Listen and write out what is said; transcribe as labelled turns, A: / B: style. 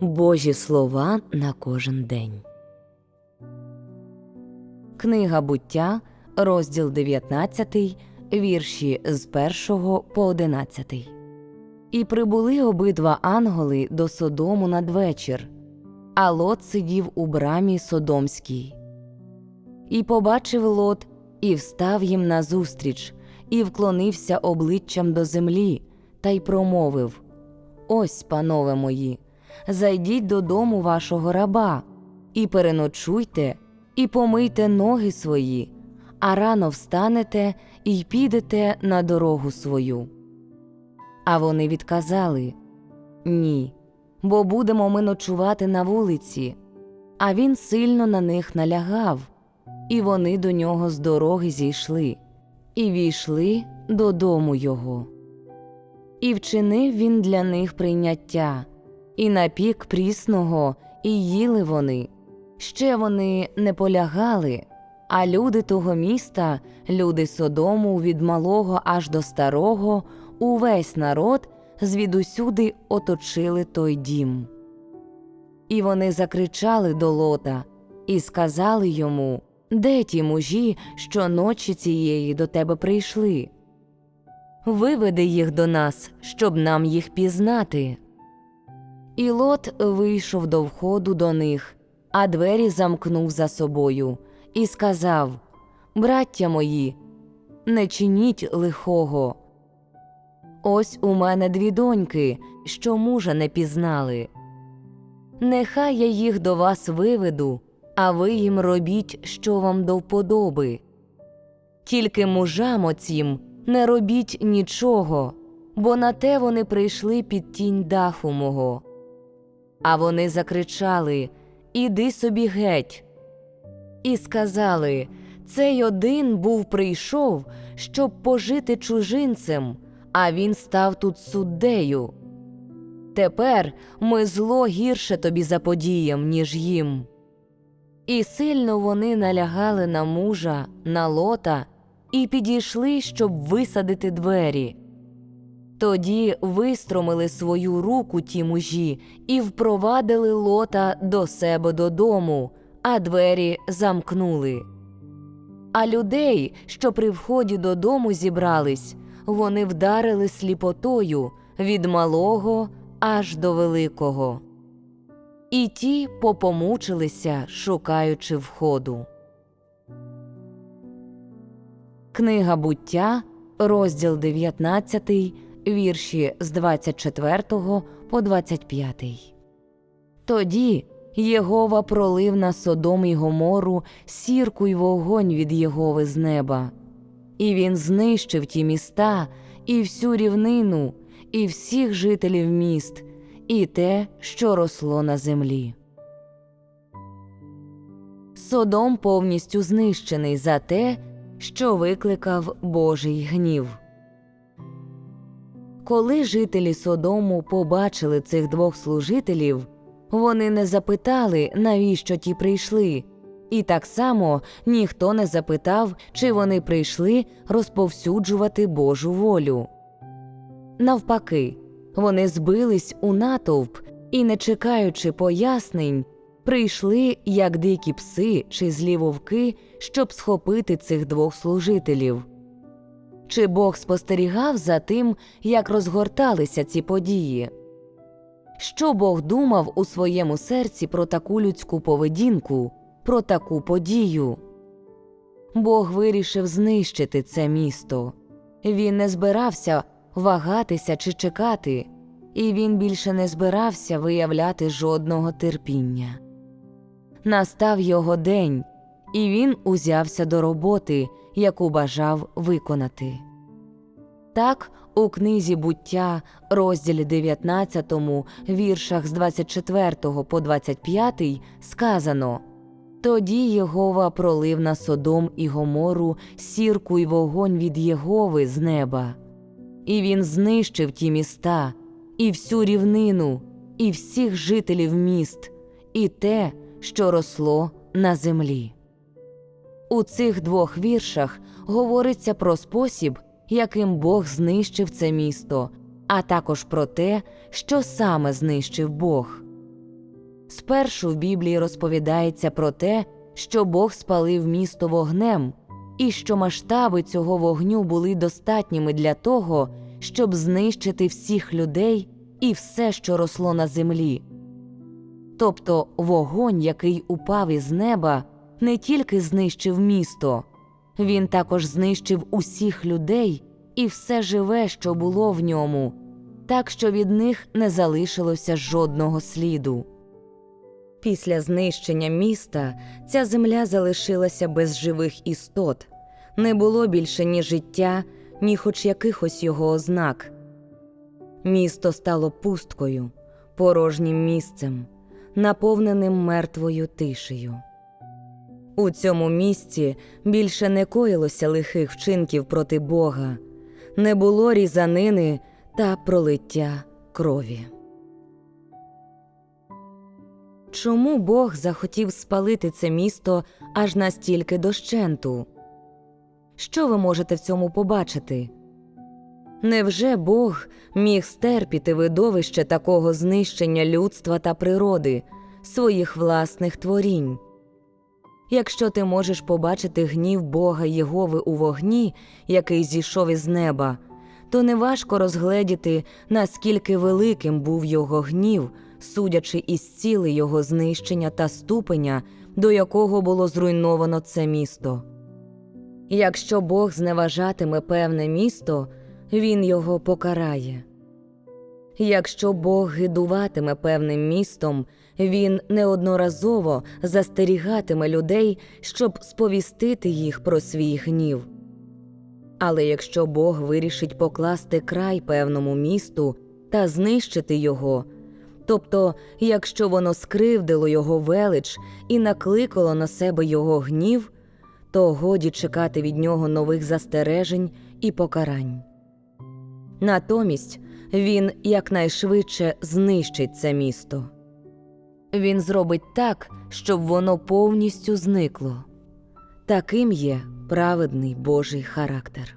A: Божі слова на кожен день. Книга буття, розділ 19, вірші з 1 по 11. І прибули обидва ангели до Содому надвечір, а Лот сидів у брамі Содомській. І побачив Лот, і встав їм назустріч, і вклонився обличчям до землі, та й промовив Ось, панове мої, зайдіть додому вашого раба, і переночуйте, і помийте ноги свої, а рано встанете і підете на дорогу свою. А вони відказали Ні, бо будемо ми ночувати на вулиці. А він сильно на них налягав, і вони до нього з дороги зійшли, і війшли додому його. І вчинив він для них прийняття, і напік прісного, і їли вони. Ще вони не полягали, а люди того міста, люди Содому, від малого аж до старого, увесь народ звідусюди оточили той дім. І вони закричали до Лота і сказали йому Де ті мужі, що ночі цієї до тебе прийшли? Виведи їх до нас, щоб нам їх пізнати. І Лот вийшов до входу до них, а двері замкнув за собою, і сказав Браття мої, не чиніть лихого. Ось у мене дві доньки, що мужа не пізнали. Нехай я їх до вас виведу, а ви їм робіть, що вам до вподоби. Тільки мужам оцім не робіть нічого, бо на те вони прийшли під тінь даху мого. А вони закричали Іди собі геть. І сказали Цей один був прийшов, щоб пожити чужинцем, а він став тут суддею. Тепер ми зло гірше тобі заподіям, ніж їм. І сильно вони налягали на мужа, на лота, і підійшли, щоб висадити двері. Тоді вистромили свою руку ті мужі і впровадили лота до себе додому, а двері замкнули. А людей, що при вході додому зібрались, вони вдарили сліпотою від малого аж до великого. І ті попомучилися, шукаючи входу. Книга буття, розділ 19, вірші з 24 по 25. Тоді Єгова пролив на Содом і Гомору сірку й вогонь від Єгови з неба, і він знищив ті міста, і всю рівнину, і всіх жителів міст, і те, що росло на землі. Содом повністю знищений за те, що викликав Божий гнів. Коли жителі Содому побачили цих двох служителів, вони не запитали, навіщо ті прийшли, і так само ніхто не запитав, чи вони прийшли розповсюджувати Божу волю. Навпаки, вони збились у натовп і, не чекаючи пояснень, прийшли як дикі пси чи злі вовки, щоб схопити цих двох служителів. Чи Бог спостерігав за тим, як розгорталися ці події? Що Бог думав у своєму серці про таку людську поведінку, про таку подію? Бог вирішив знищити це місто. Він не збирався вагатися чи чекати, і він більше не збирався виявляти жодного терпіння. Настав його день, і він узявся до роботи, яку бажав виконати. Так, у книзі буття, розділі 19, віршах з 24 по 25 сказано Тоді Єгова пролив на Содом і Гомору сірку й вогонь від Єгови з неба, і він знищив ті міста, і всю рівнину, і всіх жителів міст, і те, що росло на землі. У цих двох віршах говориться про спосіб, яким Бог знищив це місто, а також про те, що саме знищив Бог. Спершу в Біблії розповідається про те, що Бог спалив місто вогнем, і що масштаби цього вогню були достатніми для того, щоб знищити всіх людей і все, що росло на землі. Тобто вогонь, який упав із неба, не тільки знищив місто, він також знищив усіх людей і все живе, що було в ньому, так що від них не залишилося жодного сліду. Після знищення міста ця земля залишилася без живих істот, не було більше ні життя, ні хоч якихось його ознак. Місто стало пусткою, порожнім місцем, наповненим мертвою тишею. У цьому місці більше не коїлося лихих вчинків проти Бога, не було різанини та пролиття крові. Чому Бог захотів спалити це місто аж настільки дощенту? Що ви можете в цьому побачити? Невже Бог міг стерпіти видовище такого знищення людства та природи, своїх власних творінь? Якщо ти можеш побачити гнів Бога Єгови у вогні, який зійшов із неба, то неважко розгледіти, наскільки великим був його гнів, судячи із ціли його знищення та ступеня, до якого було зруйновано це місто. Якщо Бог зневажатиме певне місто, він його покарає. Якщо Бог гидуватиме певним містом, він неодноразово застерігатиме людей, щоб сповістити їх про свій гнів. Але якщо Бог вирішить покласти край певному місту та знищити його, тобто якщо воно скривдило його велич і накликало на себе його гнів, то годі чекати від нього нових застережень і покарань. Натомість він якнайшвидше знищить це місто. Він зробить так, щоб воно повністю зникло. Таким є праведний Божий характер.